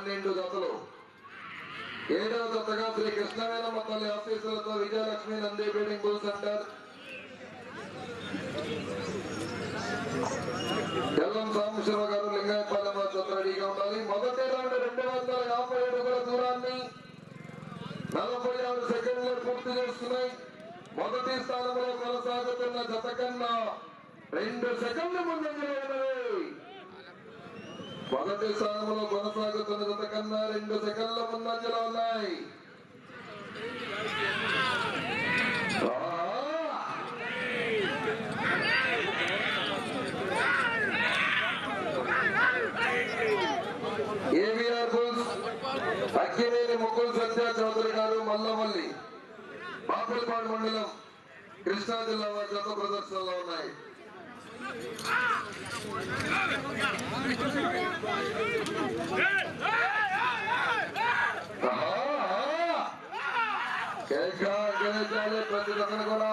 పన్నెండు జతలు. ఏడవ జతగా శ్రీ కృష్ణవేణమ్మ తల్లి ఆశీస్సులతో Vijayalakshmi Nandi breeding bull centre. Ellam Sambasiva garu Lingayapalem జత రెడీగా ఉండాలి. మొదటి రౌండ్ రెండు వందల యాభై అడుగుల దూరాన్ని నలభై ఆరు సెకండ్లు పూర్తి చేస్తున్నాయి. మొదటి స్థానంలో కొనసాగుతున్న జత కన్నా రెండు సెకండ్లు ముందంజలో ఉన్నది మొదటి స్థానంలో కొనసాగుతున్న జత కన్నా రెండు సెకండ్ల ముందంజలో ఉన్నాయి. ఏవిఆర్ బుల్స్ అక్కినేని ముగ్గులు సత్య చౌదరి గారు మల్లమల్లి బాపులపాడు మండలం కృష్ణా జిల్లా వారి జత ప్రదర్శనలో ఉన్నాయి. ఆహా, ఆహా. కేక, ప్రతి జతను కూడా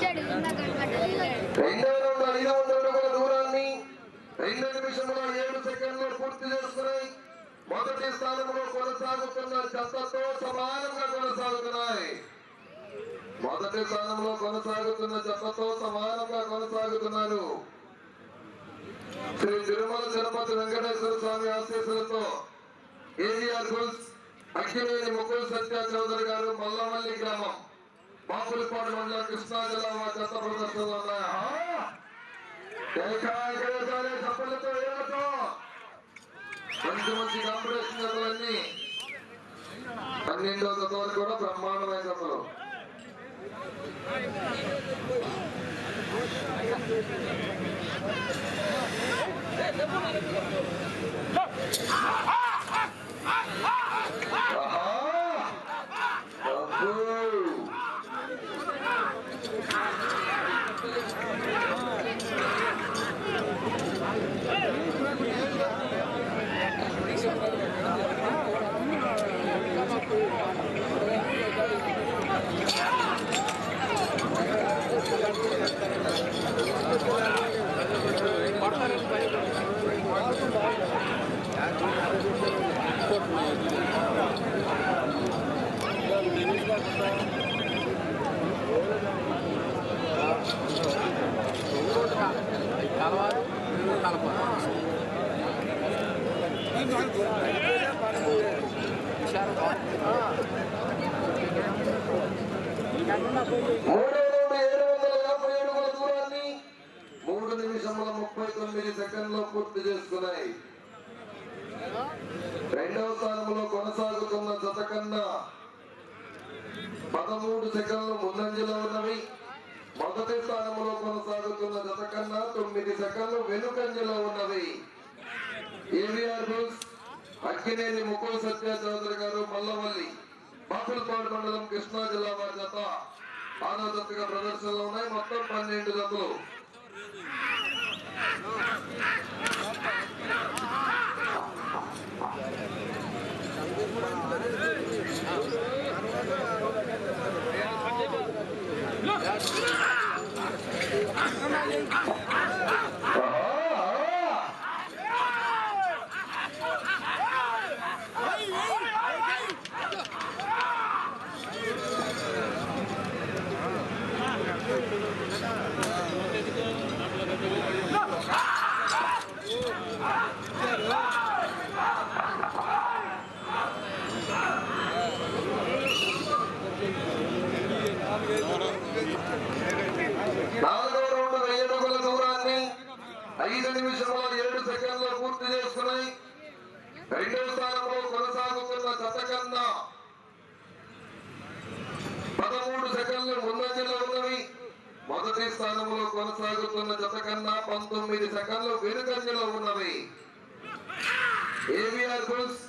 చెడు ఇందాక కట్టలేదు రెండో రౌండ్ ఐదు వందల అడుగుల దూరాన్ని రెండు నిమిషముల ఏడు సెకండ్లు పూర్తి చేసుకున్నాయి మొదటి స్థానంలో కొనసాగుతున్న జతతో సమానంగా కొనసాగుతున్నాయి మొదటి స్థానంలో కొనసాగుతున్న జతతో సమానంగా కొనసాగుతున్నారు శ్రీ తిరుమల తిరుపతి వెంకటేశ్వర స్వామి ఆశీస్సులతో ఏవిఆర్ గుల్స్ అఖిలేని ముగ్గురు సత్య చౌదరి గారు మల్లమల్లి గ్రామం. బాపులపాడు మండలం కృష్ణా జిల్లా మా చెత్త ప్రదర్శనలు ఉన్నాయి. చప్పలతో ఏలతో. మంచి మంచి కాంపిటీషన్ జతలన్నీ. పన్నెండో జత కూడా బ్రహ్మాండమైన జతలు. ఆహా! Ah! మూడవ రౌండ్ ఏడు వందల యాభై అడుగుల దూరాన్ని మూడు నిమిషముల ముప్పై తొమ్మిది సెకండ్లో పూర్తి చేసుకున్నాయి. రెండవ స్థానంలో కొనసాగుతున్న జత కన్నా పదమూడు సెకండ్లు ముందంజలో ఉన్నవి. మొదటి స్థానంలో కొనసాగుతున్న జత కన్నా తొమ్మిది సెకండ్లు వెనుకంజలో ఉన్నవి. ఏవిఆర్ బుల్స్ అక్కినేని ముకుల్ సత్య చౌదరి గారు మల్లవల్లి బాపులపాడు మండలం కృష్ణా జిల్లా వారి జత. ఆరో జతగా ప్రదర్శనలో ఉన్నాయి. మొత్తం పన్నెండు జతలు రెండవ స్థానంలో కొనసాగుతున్న జత కన్నా పదమూడు సెకండ్లు ముందంజలో ఉన్నవి. మొదటి స్థానంలో కొనసాగుతున్న జత కన్నా పంతొమ్మిది సెకండ్లు వెనుకంజలో ఉన్నవి. AVR bulls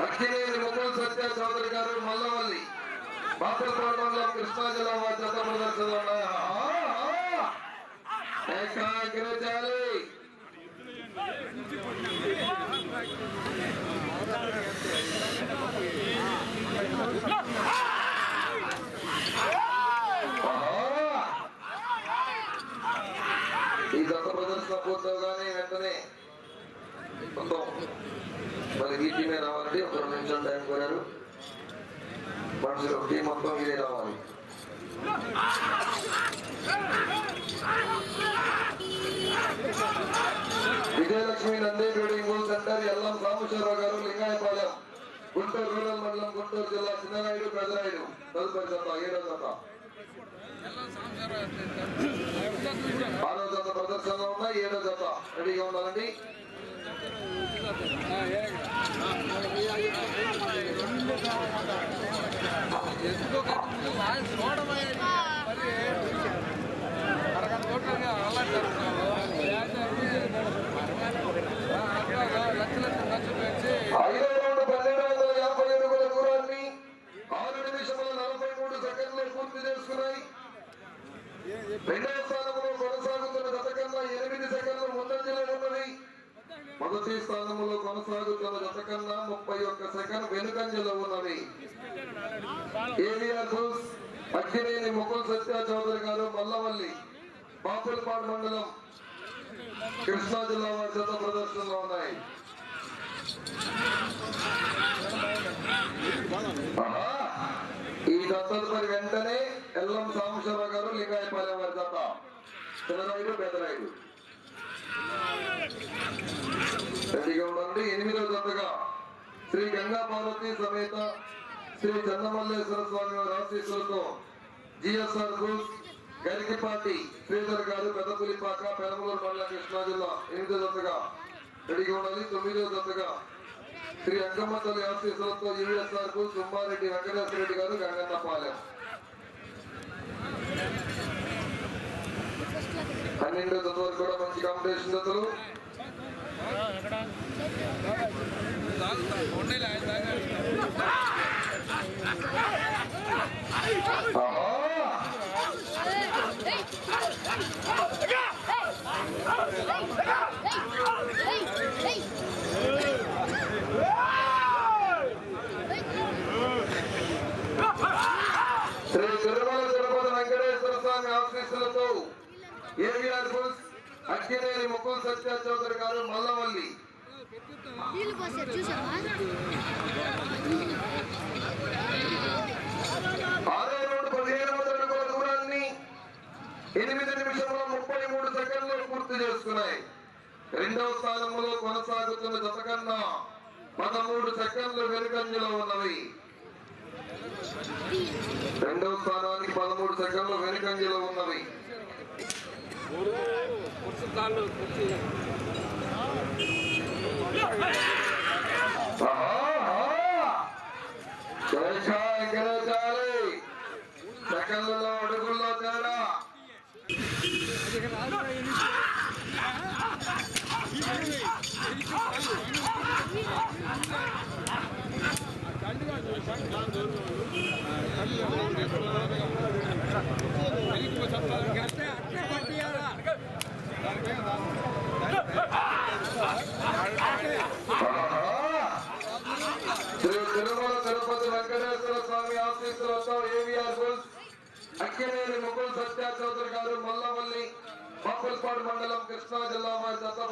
Akkineni Mukul Satya Chowdary garu Mallavalli. Bapulapadu మండలం కృష్ణా జిల్లా వారి జత ప్రదర్శనలో ఉన్నాయి? ఆహా! ఏకాగ్రచాలి ఆహా! ఈ దత్త ప్రదర్శన పూర్తవగానే వెంటనే మొత్తం మరి ఈ టీమే రావాలంటే ఒక రెండు నిమిషాలు టైం కోరారు మనుషులు టీం మొత్తం ఇదే రావాలి. Vijayalakshmi Nandi breeding centre Yellam Rameswararao garu Lingayapalem. Guntur rural మండలం గుంటూరు జిల్లా చిన్ననాయుడు పెదనాయుడు తదుపరి జత ఏడో జత. ఆరో జత ప్రదర్శనలో ఉన్నాయి ఏడో జత రెడీగా ఉండాలండి. ఐదో రౌండ్ పన్నెండు వందల యాభై అడుగుల దూరాన్ని ఆరు నిమిషముల నలభై మూడు సెకండ్లు పూర్తి చేసుకున్నాయి రెండవ స్థానంలో కొనసాగుతున్న గత కన్నా ఎనిమిది సెకండ్లు ముందంజలో ఉన్నది. మొదటి స్థానంలో కొనసాగుతున్న గత కన్నా ముప్పై ఒక్క సెకండ్ వెనుకంజలో ఉన్నది. ఏవిఆర్ బోస్ అక్కినేని ముకుల్ సత్య చౌదరి గారు మల్లవల్లి బాపుల్పాడు మండలం కృష్ణా జిల్లా వారి జత ప్రదర్శనలో ఉన్నాయి. ఆహా! వెంటనే ఎల్లం సాంబశివరావు గారు లింగాయపాలెం వారి జత. చిన్నరాయుడు పెద్దరాయుడు రెడీగా ఉండండి. ఎనిమిదవ జతగా శ్రీ గంగా పార్వతి సమేత శ్రీ చందమల్లేశ్వర స్వామి వారి ఆశీస్సులతో జిఎస్ఆర్ గ్రూప్ గరికిపాటి శ్రీధర్ గారు పెద్దపులిపాక పెరమలూరు మండల కృష్ణా జిల్లా ఎనిమిదో జతగా రెడీగా ఉండాలి. తొమ్మిదో జతగా శ్రీ అంకమ్మ తల్లి ఆశీస్సులతో యుఎస్ఆర్కు సుమ్మారెడ్డి వెంకటేశ్వర రెడ్డి గారు గంగన్నపాలెం పన్నెండు జత వరకు కూడా మంచి కాంపిటీషన్ జతలు ఆహా! శ్రీ తిరుమల తిరుపతి వెంకటేశ్వర స్వామి ఆశీస్సులతో ఏవిఆర్ బుల్స్ అక్కినేని ముకుల్ సత్య చౌదరి గారు మల్లవల్లి. ఆరో రౌండ్ పదిహేను వందల అడుగుల దూరాన్ని ఎనిమిది నిమిషంలో ముప్పై మూడు సెకండ్లు పూర్తి చేసుకున్నాయి. రెండవ స్థానంలో కొనసాగుతున్న జత కన్నా పదమూడు సెకండ్లు వెనుకంజలో ఉన్నవి. రెండవ స్థానానికి పదమూడు సెకండ్లు వెనుకంజలో ఉన్నవి. 我的，我是干了，我是。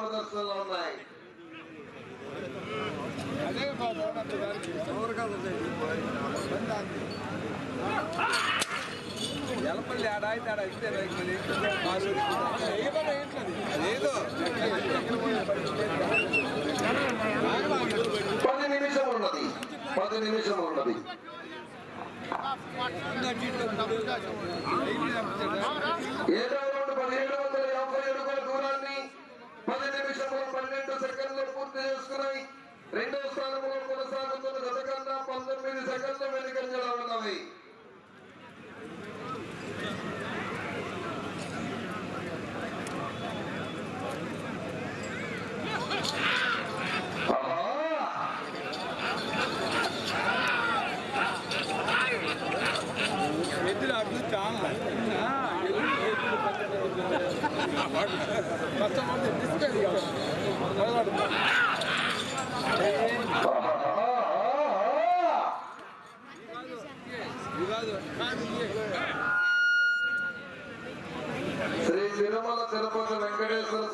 వారి ఉన్నాయి ఎలపల్లి ఆడాయితే ఆడ ఇస్తే లేదు పది నిమిషం ఉన్నది. పది నిమిషం ఉన్నది. ఏడవ రౌండ్ రెండో స్థానంలో కొనసాగుతున్న గత కన్నా పంతొమ్మిది సెకండ్ల వెనుకంజలో ఉన్నవి.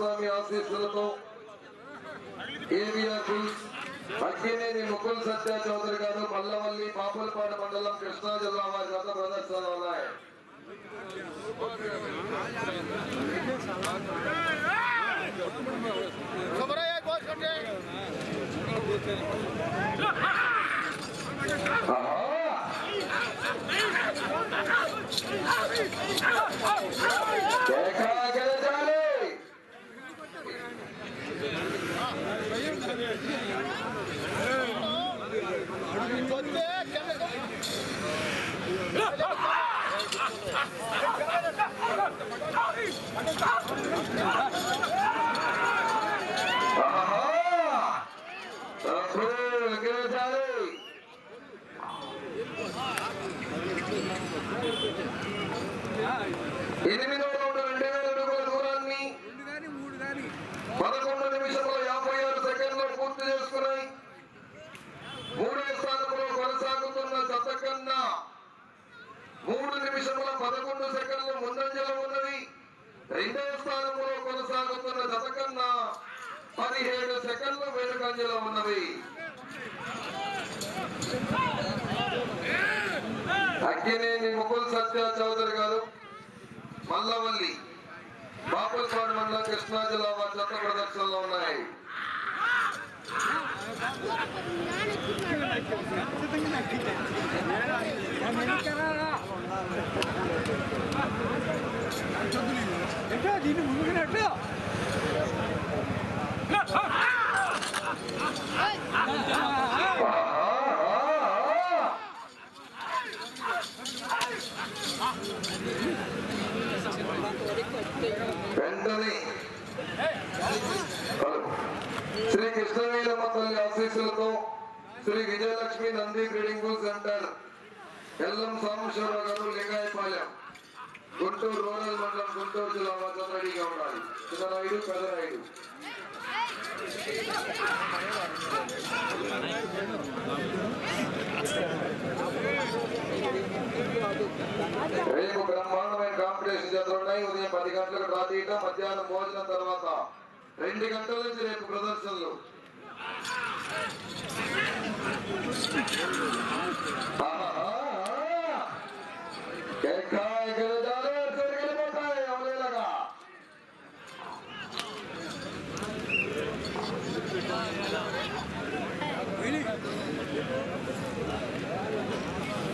రెండో స్థానం ఆశీస్సులతో ఏవిఆర్ బుల్స్ అక్కినేని ముకుల్ సత్య చౌదరి గారు మల్లవల్లి పాపులపాడు మండలం కృష్ణా జిల్లా వారి గత ప్రదర్శనలు ఉన్నాయి ఆహా! కేకా గెలిచాలి! ఆహా! తప్పు గెలిచాలి! ఎనిమిదో రౌండ్ రెండు వేల అడుగుల దూరాన్ని రెండు కానీ మూడు కానీ పదకొండు నిమిషంలో యాభై ఆరు సెకండ్లు పూర్తి చేసుకున్నాయి మూడో స్థానంలో కొనసాగుతున్న జత కన్నా మూడు నిమిషముల పదకొండు సెకండ్లు ముందంజలో ఉన్నది రెండవ స్థానంలో కొనసాగుతున్న జత కన్నా పదిహేడు సెకండ్లు వెనుకంజలో ఉన్నవి అక్కినేని ముకుల్ సత్య చౌదరి గారు మల్లవల్లి బాపులపాడు మండలం కృష్ణా జిల్లా వారి జత ప్రదర్శనలో ఉన్నాయి ఎట్టా దీన్ని ముందుకున్నట్టు వెంటనే శ్రీ కృష్ణవీరమ్మ తల్లి ఆశీస్సులతో Shri Vijayalakshmi Nandi breeding centre Yellam Sambasivarao garu Lingayapalem. Guntur rural మండలం గుంటూరు జిల్లా వద్ద రెడీగా ఉండాలి. చిన్ననాయుడు పెదనాయుడు రేపు బ్రహ్మాండమైన కాంపిటీషన్ జరుగుతున్నాయి. ఉదయం పది గంటలకు డ్రా మధ్యాహ్నం భోజనం తర్వాత రెండు గంటల నుంచి రేపు ప్రదర్శనలు. ఆహా! ఎక్కా ఎగరడాలు, ఎగిరిపోతాయి అవలీలగా.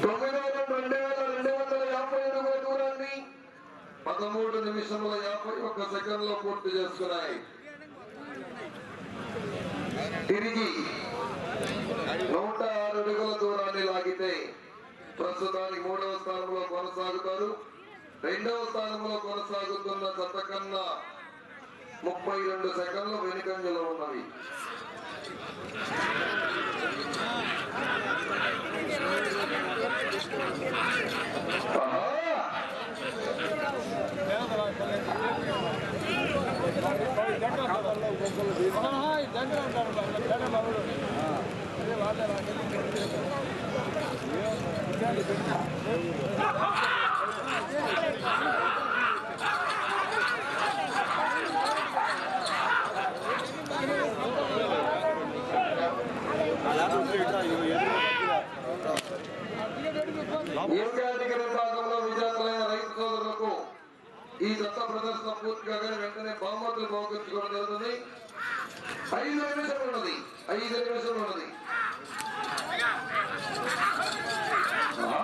తొమ్మిదో రౌండ్ రెండు వేల రెండు వందల యాభై అడుగుల దూరాన్ని పదమూడు నిమిషముల యాభై ఒక్క సెకండ్లో పూర్తి చేసుకున్నాయి. తిరిగి నూట ఆరు అడుగుల దూరాన్ని లాగితే ప్రస్తుతానికి మూడవ స్థానంలో కొనసాగుతారు. రెండవ స్థానంలో కొనసాగుతున్న జత కన్నా ముప్పై రెండు సెకండ్లు వెనుకంజలో ఉన్నవి. ఆహా! ఏ కేటగిరీ విభాగంలో విజేతలైన రైతు సోదరులకు ఈ దత్త ప్రదర్శన పూర్తి కాగానే వెంటనే బహుమతులు బహుకరించుకోవడం జరుగుతుంది. ఐదు నిమిషాలు ఉన్నది. ఐదు నిమిషాలు ఉన్నది. ఆ!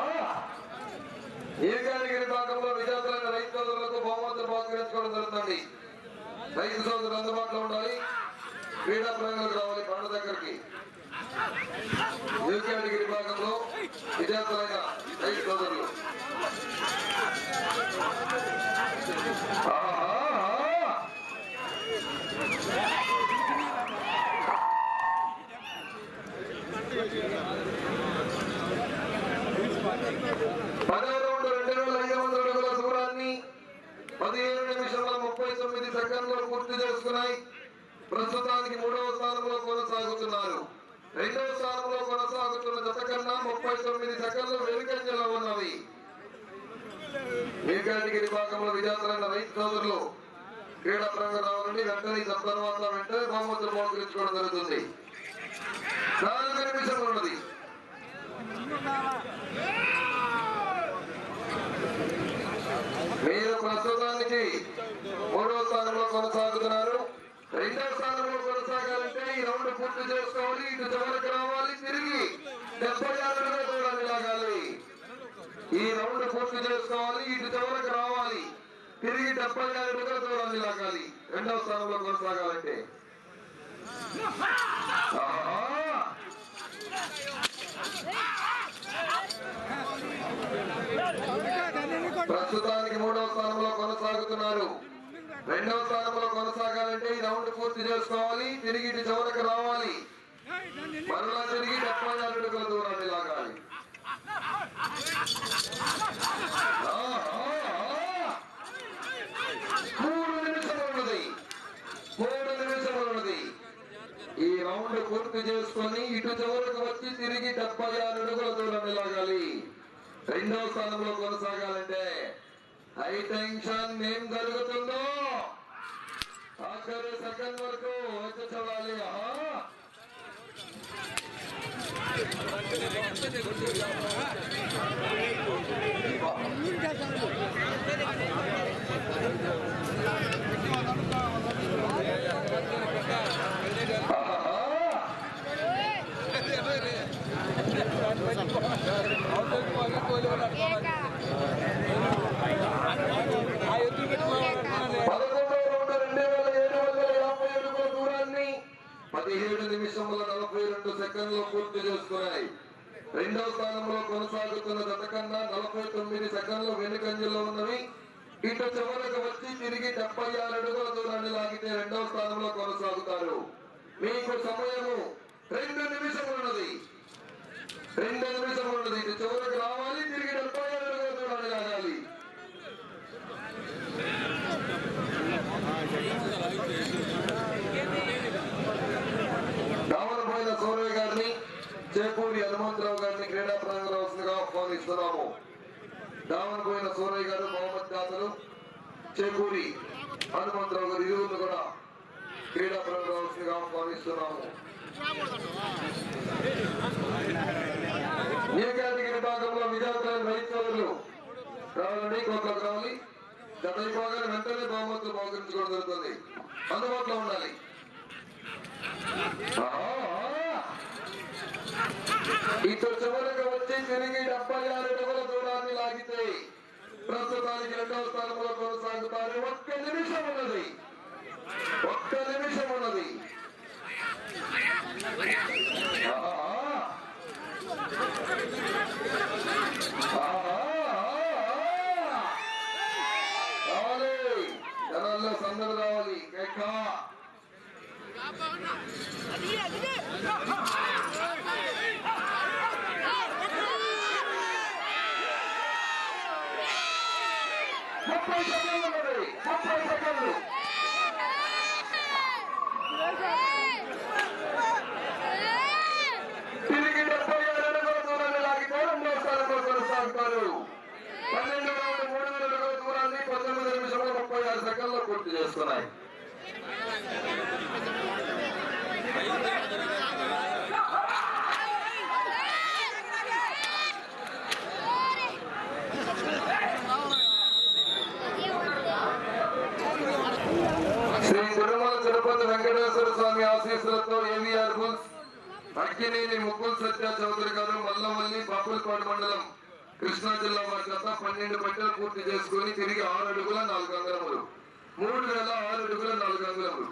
భాగంలో కేటగిరీ విజేతలైన రైతు సోదరులకు బహుమతులు బహుకరించుకోవడం జరుగుతుంది. రైతు సోదరులు అందుబాటులో ఉండాలి. క్రీడా ప్రయోగాలకు రావాలి పండ్ల దగ్గరికి. ఏ కేటగిరీ విభాగంలో విజేతలైన రైతు సోదరులు పదహారు రెండు వేల ఐదు వందల అడుగుల దూరాన్ని పదిహేను నిమిషాల ముప్పై తొమ్మిది సెకండ్లు పూర్తి చేసుకున్నాయి. ప్రస్తుతానికి మూడవ స్థానంలో కొనసాగుతున్నారు. రెండవ స్థానంలో కొనసాగుతున్న జత కన్నా ముప్పై తొమ్మిది సెకండ్లు వెనుకంజలో ఉన్నవి. ఏ భాగంలో విజేతలైన రైతు సోదరులు క్రీడా ప్రాంగణం నుండి వెంటనే తర్వాత వెంటనే బహుమతులు మోకరించుకోవడం జరుగుతుంది. నాలుగు నిమిషం ఉన్నది. మీరు ప్రస్తుతానికి మూడవ స్థానంలో కొనసాగుతున్నారు. రెండవ స్థానంలో కొనసాగాలంటే ఈ రౌండ్ పూర్తి చేసుకోవాలి ఇటు చివరికి రావాలి తిరిగి డెబ్బై ఆరుగా దూరాన్ని లాగాలి ఈ రౌండ్ పూర్తి చేసుకోవాలి ఇటు చివరికి రావాలి తిరిగి డెబ్బై ఆరుగా దూరాన్ని లాగాలి రెండవ స్థానంలో కొనసాగాలంటే. ప్రస్తుతానికి మూడవ స్థానంలో కొనసాగుతున్నారు. రెండవ స్థానంలో కొనసాగాలంటే ఈ రౌండ్ పూర్తి చేసుకోవాలి. తిరిగి ఇటు చివరికి రావాలి. మరలా తిరిగి డెబ్బై ఆరు అడుగుల దూరాన్ని లాగాలి. మూడు నిమిషములు ఉన్నది. మూడు నిమిషములు ఉన్నది. ఈ రౌండ్ పూర్తి చేసుకొని ఇటు చివరకు వచ్చి తిరిగి డెబ్బై ఆరు అడుగుల దూరాన్ని లాగాలి. రెండవ స్థానంలో కొనసాగాలంటే హై టెన్షన్ ఏం జరుగుతుందో? ఆఖరి సెకండ్ వరకు వచ్చి చూడాలి ఆహా ఊరికే చాలు. పదకొండవ రౌండ్ రెండు వేల ఏడు వందల యాభై అడుగుల దూరాన్ని పదిహేడు నిమిషముల నలభై రెండు సెకండ్లు పూర్తి చేసుకున్నాయి. రెండవ స్థానంలో కొనసాగుతున్న జత కన్నా నలభై తొమ్మిది సెకండ్లు వెనుకంజలో ఉన్నవి. ఇటు చివరకు వచ్చి తిరిగి డెబ్బై ఆరు అడుగుల దూరాన్ని లాగితే రెండవ స్థానంలో కొనసాగుతారు. మీకు సమయము రెండు నిమిషములు ఉన్నది రెండు నిమిషములు ఉన్నది ఇటు చివరకు రావాలి తిరిగి డెబ్బై ఆరు అడుగుల దూరాన్ని లాగాలి దామనపోయిన సూర్య గారిని చేపూరి హనుమంతరావు గారిని క్రీడా ప్రాంగణం వస్తుందిగా ఆహ్వానిస్తున్నాము. దామనపోయిన సూరయ్య గారు మహమ్మద్ దాతలు చేకూరి హనుమంతరావు గారు ఇరువురు కూడా క్రీడా ప్రాంగణం ఆహ్వానిస్తున్నాము. ఏ కేటగిరీ విభాగంలో విజయవాడ రైతు సోదరులు రావాలని కోట్లకు రావాలి. గత విభాగాన్ని వెంటనే బహుమతులు బహుకరించుకోవడం జరుగుతుంది. అందుబాటులో ఉండాలి. ఇటు చివరికి వచ్చి తిరిగి డెబ్బై ఆరు అడుగుల దూరాన్ని లాగితే ప్రస్తుతానికి రెండవ స్థానంలో కొనసాగుతారు. ఒక్క నిమిషం ఉన్నది. ఒక్క నిమిషం ఉన్నది ఆహా. ఆహా. రావాలి జనాల్లో సందడి రావాలి కేక ముప్పై సెకండ్లు ఉన్నది ముప్పై సెకండ్లు తిరిగి డెబ్బై ఏడు అడుగుల దూరాన్ని లాగితే రెండో స్థానంలో కొనసాగుతారు పన్నెండు రౌండ్ మూడు వేల అడుగుల దూరాన్ని పంతొమ్మిది నిమిషముల ముప్పై ఆరు సెకండ్లు పూర్తి చేసుకున్నాయి. శ్రీ తిరుమల తిరుపతి వెంకటేశ్వర స్వామి ఆశీస్సులతో ఏవిఆర్ బుల్స్ అక్కినేని ముకుల్ సత్య చౌదరి గారు మల్లమల్లి బాపులపాడు మండలం కృష్ణా జిల్లా వారి గత పన్నెండు పట్టలు పూర్తి చేసుకుని తిరిగి ఆరు అడుగుల నాలుగు అంగరములు. మూడు వేల ఆరు అడుగుల నాలుగు అంగుళములు